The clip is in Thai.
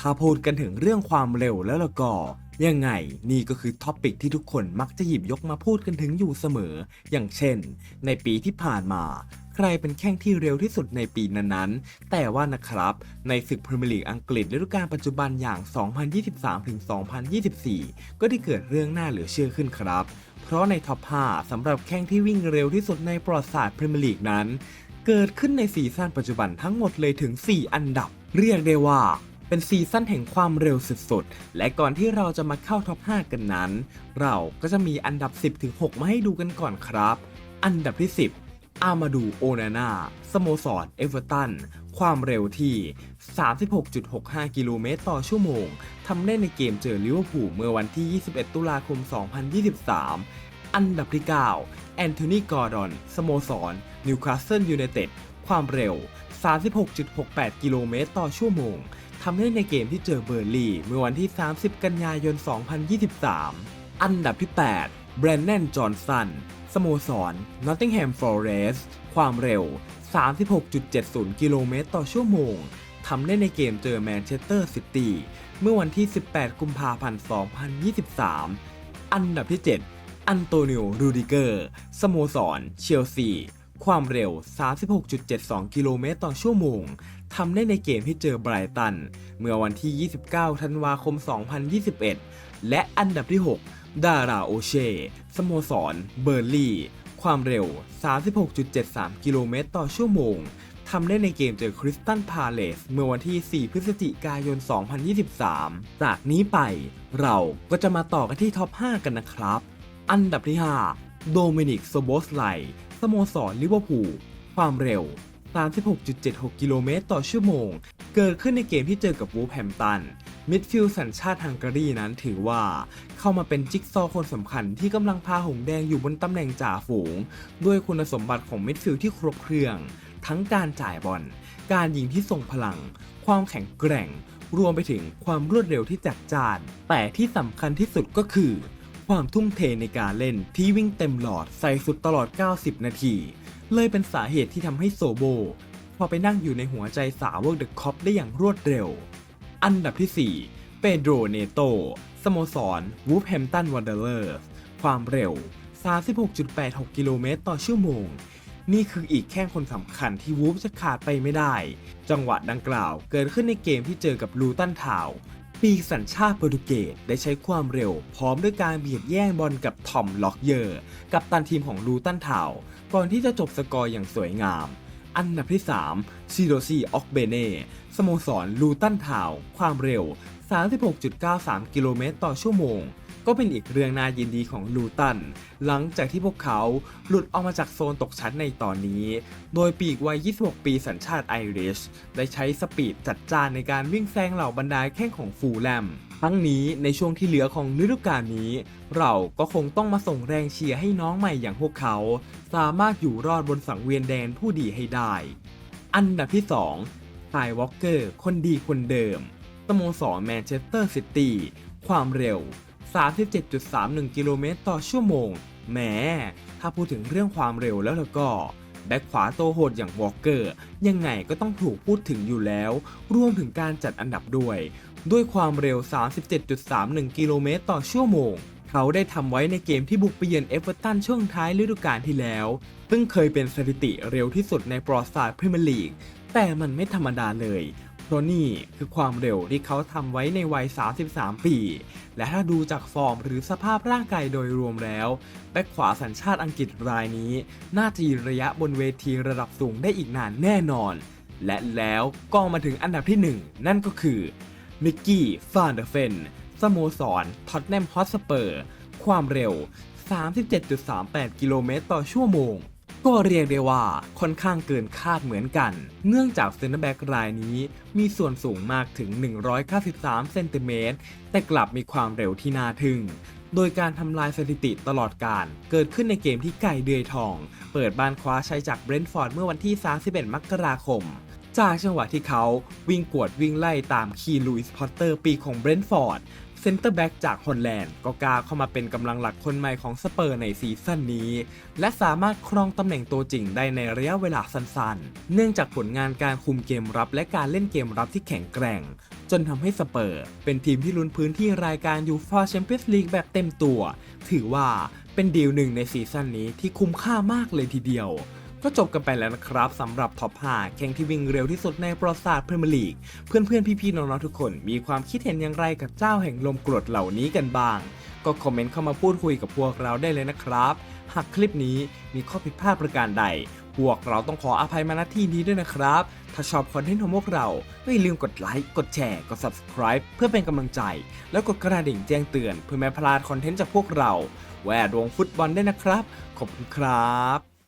ถ้าพูดกันถึงเรื่องความเร็วแล้วละก็ยังไงนี่ก็คือท็อปิกที่ทุกคนมักจะหยิบยกมาพูดกันถึงอยู่เสมอ อย่างเช่น ในปีที่ผ่านมา ใครเป็นแข้งที่เร็วที่สุดในปีนั้นๆ แต่ว่านะครับ ในศึกพรีเมียร์ลีกอังกฤษฤดูกาลปัจจุบันอย่าง 2023-2024 ก็ได้เกิดเรื่องน่าเหลือเชื่อขึ้นครับ เพราะในท็อป 5สำหรับแข้งที่วิ่งเร็วที่สุดในประวัติศาสตร์พรีเมียร์ลีกนั้น เกิดขึ้นในซีซั่นปัจจุบันทั้งหมดเลยถึง 4 อันดับ เรียกได้ว่า เป็นซีซั่นแห่งความเร็วสุดๆ และก่อนที่เราจะมาเข้าท็อป 5 กันนั้น เราก็จะมีอันดับ 10-6มาให้ดูกันก่อนครับ อันดับที่ 10 อามาดูโอนาน่าสโมสรเอเวอร์ตัน ความเร็วที่ 36.65 กิโลเมตรต่อชั่วโมง ทำได้ในเกมเจอลิเวอร์พูลเมื่อวันที่ 21 ตุลาคม 2023 อันดับที่ 9 แอนโทนีกอร์ดอน สโมสรนิวคาสเซิลยูไนเต็ด ความเร็ว 36.68 กิโลเมตรต่อชั่วโมง ทำได้ในเกมที่เจอเบอร์ลี่เมื่อวันที่ 30 กันยายน 2023 อันดับที่ 8 แบรนแนนจอห์นสัน สโมสรนอตติงแฮมฟอเรสต์ความเร็ว 36.70 กิโลเมตรต่อชั่วโมง ทำได้ในเกมเจอแมนเชสเตอร์ซิตี้เมื่อวันที่ 18 กุมภาพันธ์ 2023 อันดับที่ 7 อันโตนิโอ รูดิเกอร์ สโมสร เชลซี ความเร็ว 36.72 กิโลเมตรต่อชั่วโมง ทำได้ในเกมที่เจอไบรตัน เมื่อวันที่ 29 ธันวาคม 2021 และอันดับที่ 6 ดาราโอเช่ สโมสร เบอร์ลี่ ความเร็ว 36.73 กิโลเมตรต่อชั่วโมง ทำได้ในเกมเจอคริสตันพาเลส เมื่อวันที่ 4 พฤศจิกายน 2023 จากนี้ไป เราก็จะมาต่อกันที่ท็อป 5 กันนะครับ อันดับที่ 5 โดมินิก โซโบสไล สโมสรลิเวอร์พูลความเร็ว 36.76 กิโลเมตรต่อชั่วโมง เกิดขึ้นในเกมที่เจอกับวูฟแฮมตัน มิดฟิลด์สัญชาติฮังการีนั้นถือว่า เข้ามาเป็นจิ๊กซอคนสำคัญที่กำลังพาหงแดงอยู่บนตำแหน่งจ่าฝูง ด้วยคุณสมบัติของมิดฟิลด์ที่ครบเครื่อง ทั้งการจ่ายบอล การยิงที่ทรงพลัง ความแข็งแกร่ง รวมไปถึงความรวดเร็วที่จัดจ้าน แต่ที่สำคัญที่สุดก็คือ ความทุ่มเทในการเล่นที่วิ่งเต็มหลอดใส่สุดตลอด 90 นาที เลยเป็นสาเหตุที่ทำให้โซโบ พอไปนั่งอยู่ในหัวใจสาวกเดอะคอปได้อย่างรวดเร็ว อันดับที่ 4 เปโดรเนโตสโมสรวูฟแฮมตันวันเดอร์เลอร์ความเร็ว 36.86 กิโลเมตรต่อชั่วโมง นี่คืออีกแข้งคนสำคัญที่วูฟจะขาดไปไม่ได้ จังหวะดังกล่าวเกิดขึ้นในเกมที่เจอกับลูตันทาว ปีกสัญชาติโปรตุเกสได้ใช้ความเร็ว พร้อมด้วยการเบียดแย่งบอลกับทอมล็อกเยอร์ กับตันทีมของลูตันทาวก่อนที่จะจบสกอร์อย่างสวยงาม อันดับที่ 3 ซิโรซีออกเบเน่สโมสรลูตันทาวความเร็ว 36.93 กิโลเมตรต่อชั่วโมง ก็เป็นอีกเรื่องน่ายินดีของลูตัน หลังจากที่พวกเขาหลุดออกมาจากโซนตกชั้นในตอนนี้ โดยปีกวัย 26 ปีสัญชาติไอริช ได้ใช้สปีดจัดจ้านในการวิ่งแซงเหล่าบรรดาแข้งของฟูลแลมทั้งนี้ในช่วงที่เหลือของฤดูกาลนี้ เราก็คงต้องมาส่งแรงเชียร์ให้น้องใหม่อย่างพวกเขา สามารถอยู่รอดบนสังเวียนแดนผู้ดีให้ได้ อันดับที่2ไทวอลเกอร์ คนดีคนเดิมสโมสรแมนเชสเตอร์ซิตี้ความเร็ว 37.31 กิโลเมตรต่อชั่วโมงแหมถ้าพูดถึงเรื่องความเร็วแล้วแล้วก็ แบ็คขวาโตโหดอย่างวอลเกอร์ ยังไงก็ต้องถูกพูดถึงอยู่แล้ว รวมถึงการจัดอันดับด้วย ด้วยความเร็ว 37.31 กิโลเมตรต่อชั่วโมง เขาได้ทำไว้ในเกมที่บุกไปเยือนเอเวอร์ตันช่วงท้ายฤดูกาลที่แล้ว ซึ่งเคยเป็นสถิติเร็วที่สุดในประวัติศาสตร์พรีเมียร์ลีก แต่มันไม่ธรรมดาเลย เพราะนี่คือความเร็วที่เขาทำไว้ในวัย 33 ปี และถ้าดูจากฟอร์มหรือสภาพร่างกายโดยรวมแล้วแบ็คขวาสัญชาติอังกฤษรายนี้ น่าจะยืนระยะบนเวทีระดับสูงได้อีกนานแน่นอน และแล้วก็มาถึงอันดับที่ 1 นั่นก็คือมิกกี้ฟานเดอร์เฟนสโมสรท็อตแนมฮอตสเปอร์ ความเร็ว 37.38 กิโลเมตรต่อชั่วโมง ก็เรียกได้ว่าค่อนข้างเกินคาดเหมือนกัน เนื่องจากเซนเตอร์แบ็กรายนี้ มีส่วนสูงมากถึง 193 เซนติเมตร แต่กลับมีความเร็วที่น่าทึ่ง โดยการทำลายสถิติตลอดการ เกิดขึ้นในเกมที่ไก่เดือยทอง เปิดบ้านคว้าชัยจากเบรนท์ฟอร์ดเมื่อวันที่ 31 มกราคมจากจังหวะที่เขาวิ่งกวดวิ่งไล่ตามคีลุยส์พอตเตอร์ปีของเบรนท์ฟอร์ด เซนเตอร์แบ็กจากฮอลแลนด์ก็กล้าเข้ามาเป็นกำลังหลักคนใหม่ของสเปอร์ในซีซั่นนี้ และสามารถครองตำแหน่งตัวจริงได้ในระยะเวลาสั้นๆ เนื่องจากผลงานการคุมเกมรับและการเล่นเกมรับที่แข็งแกร่ง จนทำให้สเปอร์เป็นทีมที่ลุ้นพื้นที่รายการยูฟาแชมเปี้ยนส์ลีกแบบเต็มตัว ถือว่าเป็นดีลหนึ่งในซีซั่นนี้ที่คุ้มค่ามากเลยทีเดียว ก็จบกันไปแล้วนะครับสำหรับท็อป5แข่งที่วิ่งเร็วที่สุดในประวัติศาสตร์พรีเมียร์ลีก เพื่อนๆ พี่ๆ น้องๆ ทุกคนมีความคิดเห็นอย่างไรกับเจ้าแห่งลมกรดเหล่านี้กันบ้าง ก็คอมเมนต์เข้ามาพูดคุยกับพวกเราได้เลยนะครับ หากคลิปนี้มีข้อผิดพลาดประการใด พวกเราต้องขออภัยมาณที่นี้ด้วยนะครับ ถ้าชอบคอนเทนต์ของพวกเราก็อย่าลืมกดไลค์กดแชร์กด subscribe เพื่อเป็นกำลังใจ แล้วกดกระดิ่งแจ้งเตือน เพื่อไม่พลาดคอนเทนต์จากพวกเรา แวดวงฟุตบอลได้นะครับขอบคุณครับ